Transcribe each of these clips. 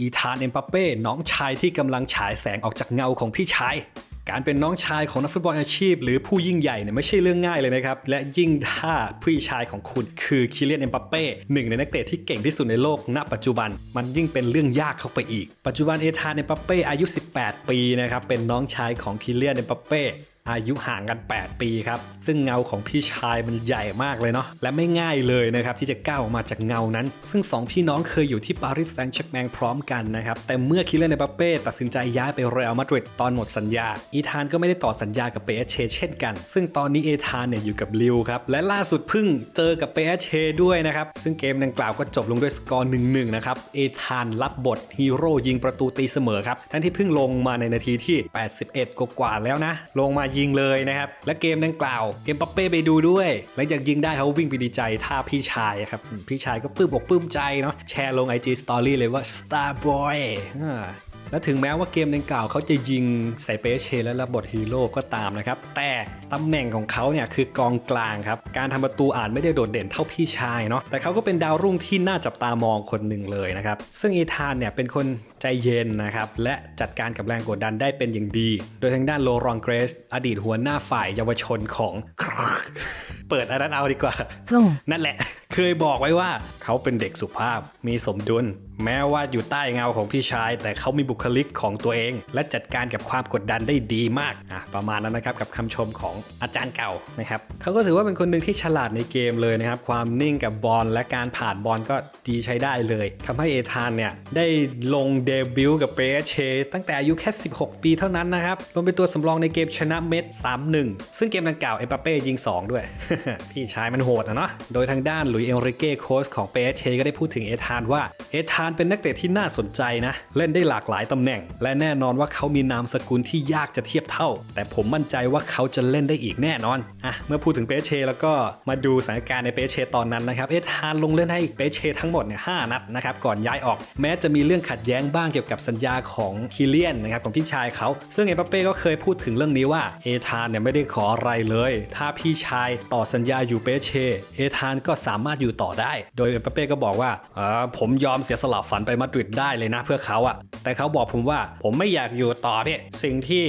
อีธานเอ็มบัปเป้น้องชายที่กำลังฉายแสงออกจากเงาของพี่ชาย การเป็นน้องชายของนักฟุตบอลอาชีพ หรือผู้ยิ่งใหญ่เนี่ยไม่ใช่เรื่องง่ายเลยนะครับ และยิ่งถ้าพี่ชายของคุณคือคิเลียนเอ็มบัปเป้หนึ่งในนักเตะที่เก่งที่สุดในโลกณ ปัจจุบัน มันยิ่งเป็นเรื่องยากเข้าไปอีก ปัจจุบันเอธานเอ็มบัปเป้อายุ 18 ปีนะครับเป็นน้องชายของคิเลียนเอ็มบัปเป้ อายุห่างกัน 8 ปีครับ ซึ่งเงาของพี่ชายมันใหญ่มากเลยเนาะและไม่ง่ายเลยนะครับที่จะก้าวออกมาจากเงานั้น ซึ่ง 2 พี่น้องเคยอยู่ที่ปารีสแซงต์แชร์แมงพร้อมกันนะครับ แต่เมื่อคิเลนเนปาเป้ตัดสินใจย้ายไปเรอัลมาดริดตอนหมดสัญญา อีธานก็ไม่ได้ต่อสัญญากับเปเชเช่นกัน ซึ่งตอนนี้เอธานเนี่ยอยู่กับลิวครับและล่าสุดเพิ่งเจอกับเปเชด้วยนะครับซึ่งเกมดังกล่าวก็จบลงด้วยสกอร์1-1นะครับเอธานรับบทฮีโร่ยิงประตูตีเสมอครับทั้งที่เพิ่งลงมาในนาทีที่ 81 กว่าแล้วนะลงมายิงเลยนะครับ และเกมดังกล่าวเอ็มปัปเป้ไปดูด้วยหลังจากยิงได้เขาวิ่งไปดีใจท่าพี่ชายครับ พี่ชายก็ปลื้มอกปลื้มใจเนาะแชร์ลง IG Story เลยว่า Star Boy อ่า และถึงแม้ว่าเกมดังกล่าวเขาจะยิงใส่เปเชและรับบทฮีโร่ก็ตามนะครับ แต่ตำแหน่งของเขาเนี่ยคือกองกลางครับ การทำประตูอาจไม่ได้โดดเด่นเท่าพี่ชายเนาะแต่เขาก็เป็นดาวรุ่งที่น่าจับตามองคนหนึ่งเลยนะครับ ซึ่งอีธานเนี่ยเป็นคนใจเย็นนะครับ และจัดการกับแรงกดดันได้เป็นอย่างดี โดยทางด้านโลรองเกรส อดีตหัวหน้าฝ่ายเยาวชนของเปิดอันนั้นเอาดีกว่า Boom. นั่นแหละ เคยบอกไว้ว่าเขาเป็นเด็กสุภาพ มีสมดุล แม้ว่าอยู่ใต้เงาของพี่ชาย แต่เขามีบุคลิกของตัวเอง และจัดการกับความกดดันได้ดีมากอะประมาณนั้นนะครับกับคำชมของอาจารย์เก่านะครับเขาก็ถือว่าเป็นคนหนึ่งที่ฉลาดในเกมเลยนะครับความนิ่งกับบอลและการผ่านบอลก็ดีใช้ได้เลยทำให้เอธานเนี่ยได้ลงเดบิวต์กับเปเชตั้งแต่อายุแค่ 16 ปีเท่านั้นนะครับลงเป็นตัวสำรองในเกมชนะเม็ด3-1 ซึ่งเกมดังกล่าวเอปาเป้ยิง 2 ด้วย พี่ชายมันโหดอะเนาะโดยทางด้านหลุยเอลริเก้โค้ชของเปเชก็ได้พูดถึงเอธานว่าเอธานเป็นนักเตะที่น่าสนใจนะ เล่นได้หลากหลายตำแหน่ง และแน่นอนว่าเขามีนามสกุลที่ยากจะเทียบเท่า แต่ผมมั่นใจว่าเขาจะเล่นได้อีกแน่นอนอะเมื่อพูดถึงเปเช แล้วก็มาดูสถานการณ์ในเปเชตอนนั้นนะครับเอธานลงเล่นให้เปเชทั้งหมดเนี่ยหนัดนะครับก่อนย้ายออก แม้จะมีเรื่องขัดแย้งบ้างเกี่ยวกับสัญญาของคิเลียนนะครับของพี่ชายเขา ซึ่งเอเปเป้ก็เคยพูดถึงเรื่องนี้ว่าเอธานเนี่ยไม่ได้ขออะไรเลย ถ้าพี่ชายต่อสัญญาอยู่เปเช เอธานก็สามารถอยู่ต่อได้ โดยเอเปเป้ก็บอกว่าเออผมยอมเสียสละฝันไปมาดริดได้เลยนะเพื่อเขาอะแต่เขาบอกผมว่าผมไม่อยากอยู่ต่อเนี่ยสิ่งที่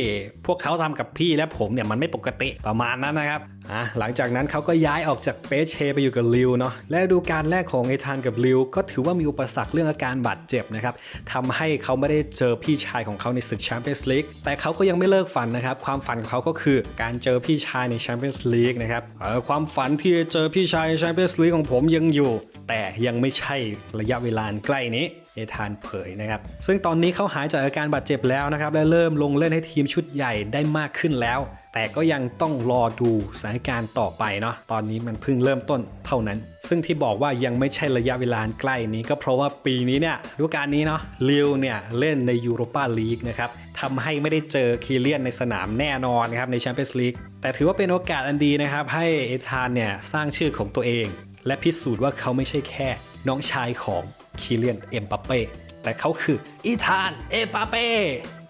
พวกเขาทำกับพี่และผมเนี่ยมันไม่ปกติประมาณนั้นนะครับอะหลังจากนั้นเขาก็ย้ายออกจากเปเชไปอยู่กับลิวเนาะและดูการแรกของเอธานกับลิวก็ถือว่ามีอุปสรรคเรื่องอาการบาดเจ็บนะครับทำให้เขาไม่ได้เจอพี่ชายของเขาในศึกแชมเปี้ยนส์ลีกแต่เขาก็ยังไม่เลิกฝันนะครับ ความฝันของเขาก็คือการเจอพี่ชายในแชมเปี้ยนส์ลีกนะครับเออความฝันที่จะเจอพี่ชายในแชมเปี้ยนส์ลีกของผมยังอยู่ แต่ยังไม่ใช่ระยะเวลาใกล้นี้เอธานเผยนะครับ ซึ่งตอนนี้เขาหายจากอาการบาดเจ็บแล้วนะครับและเริ่มลงเล่นให้ทีมชุดใหญ่ได้มากขึ้นแล้ว แต่ก็ยังต้องรอดูสถานการณ์ต่อไปเนาะตอนนี้มันเพิ่งเริ่มต้นเท่านั้น ซึ่งที่บอกว่ายังไม่ใช่ระยะเวลาใกล้นี้ก็เพราะว่าปีนี้เนี่ยฤดูกาลนี้เนาะลิวเนี่ยเล่นในยูโรปาลีกนะครับทำให้ไม่ได้เจอคีเลียนในสนามแน่นอนนะครับในแชมเปี้ยนส์ลีกแต่ถือว่าเป็นโอกาสอันดีนะครับให้เอธานเนี่ยสร้างชื่อของตัวเอง และพิสูจน์ว่าเขาไม่ใช่แค่น้องชายของคิเลียนเอ็มปาเป้แต่เขาคืออีธานเอมบัปเป้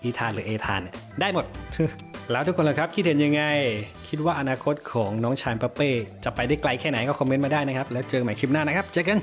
อีธานหรือเอธานเนี่ยได้หมด แล้วทุกคนล่ะครับคิดเห็นยังไง คิดว่าอนาคตของน้องชายปาเป้จะไปได้ไกลแค่ไหนก็คอมเมนต์มาได้นะครับ แล้วเจอกันใหม่คลิปหน้านะครับ เจอกัน